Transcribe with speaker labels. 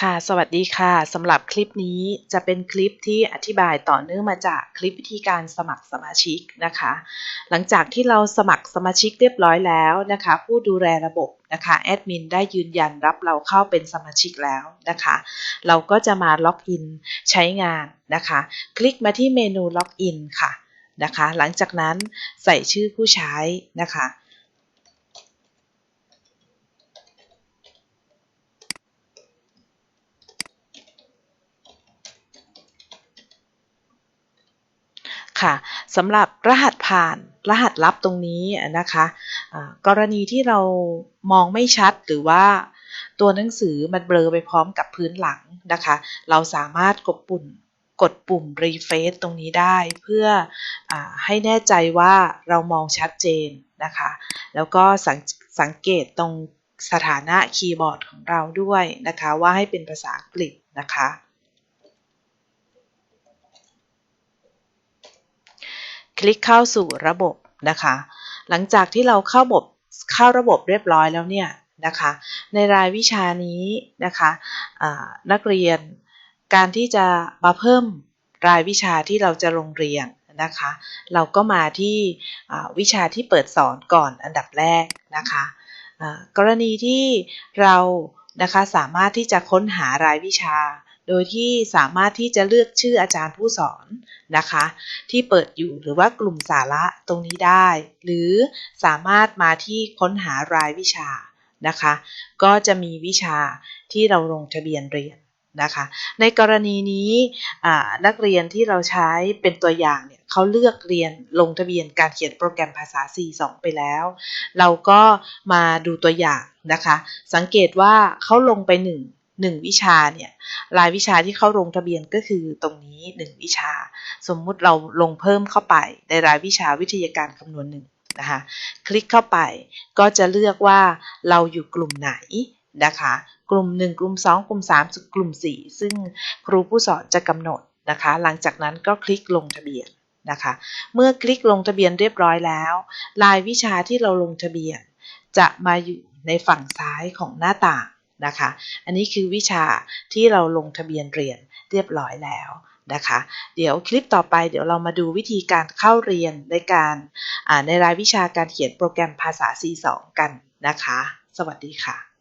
Speaker 1: ค่ะ สวัสดีค่ะสำหรับคลิปนี้จะเป็นคลิปที่อธิบายต่อเนื่องมาจากคลิปวิธีการสมัครสมาชิกนะคะ หลังจากที่เราสมัครสมาชิกเรียบร้อยแล้วนะคะ ผู้ดูแลระบบนะคะแอดมินได้ยืนยันรับเราเข้าเป็นสมาชิกแล้วนะคะ เราก็จะมาล็อกอินใช้งานนะคะ คลิกมาที่เมนูล็อกอินค่ะนะคะ หลังจากนั้นใส่ชื่อผู้ใช้นะคะ ค่ะสำหรับรหัสผ่านรหัสลับตรงนี้นะคะะกรณีที่เรามองไม่ชัดหรือว่าตัวหนังสือมันเบลอไปพร้อมกับพื้นหลังนะคะ เราสามารถกดปุ่มกดปุ่ม refresh ตรงนี้ได้เพื่ออให้แน่ใจว่าเรามองชัดเจนนะคะ แล้วก็สสังเกตตรงสถานะคีย์บอร์ดของเราด้วยนะคะ ว่าให้เป็นภาษาอังกฤษนะคะ คลิกเข้าสู่ระบบนะคะ หลังจากที่เราเข้าบบเข้าระบบเรียบร้อยแล้วเนี่ยนะคะ ในรายวิชานี้นะคะนักเรียนการที่จะมาเพิ่มรายวิชาที่เราจะลงเรียนนะคะ เราก็มาที่วิชาที่เปิดสอนก่อนอันดับแรกนะคะกรณีที่เรานะคะสามารถที่จะค้นหารายวิชา โดยที่สามารถที่จะเลือกชื่ออาจารย์ผู้สอนนะคะ ที่เปิดอยู่หรือว่ากลุ่มสาระตรงนี้ได้ หรือสามารถมาที่ค้นหารายวิชานะคะ ก็จะมีวิชาที่เราลงทะเบียนเรียนนะคะ ในกรณีนี้นักเรียนที่เราใช้เป็นตัวอย่างเนี่ยเขาเลือกเรียนลงทะเบียนการเขียนโปรแกรมภาษา C2 ไปแล้ว เราก็มาดูตัวอย่างนะคะ สังเกตว่าเขาลงไป 1 1 วิชาเนี่ยรายวิชาที่เข้าลงทะเบียนก็คือตรงนี้ 1 วิชา สมมุติเราลงเพิ่มเข้าไปในรายวิชาวิทยาการคำนวณหนึ่งนะคะคลิกเข้าไปก็จะเลือกว่าเราอยู่กลุ่มไหนนะคะกลุ่ม 1 กลุ่ม 2 กลุ่ม 3 กลุ่ม 4 ซึ่งครูผู้สอนจะกำหนดนะคะ หลังจากนั้นก็คลิกลงทะเบียนนะคะ เมื่อคลิกลงทะเบียนเรียบร้อยแล้ว รายวิชาที่เราลงทะเบียน จะมาอยู่ในฝั่งซ้ายของหน้าต่าง นะคะ อันนี้คือวิชาที่เราลงทะเบียนเรียนเรียบร้อยแล้วนะคะ เดี๋ยวคลิปต่อไปเดี๋ยวเรามาดูวิธีการเข้าเรียนในการในรายวิชาการเขียนโปรแกรมภาษา C2 กันนะคะ สวัสดีค่ะ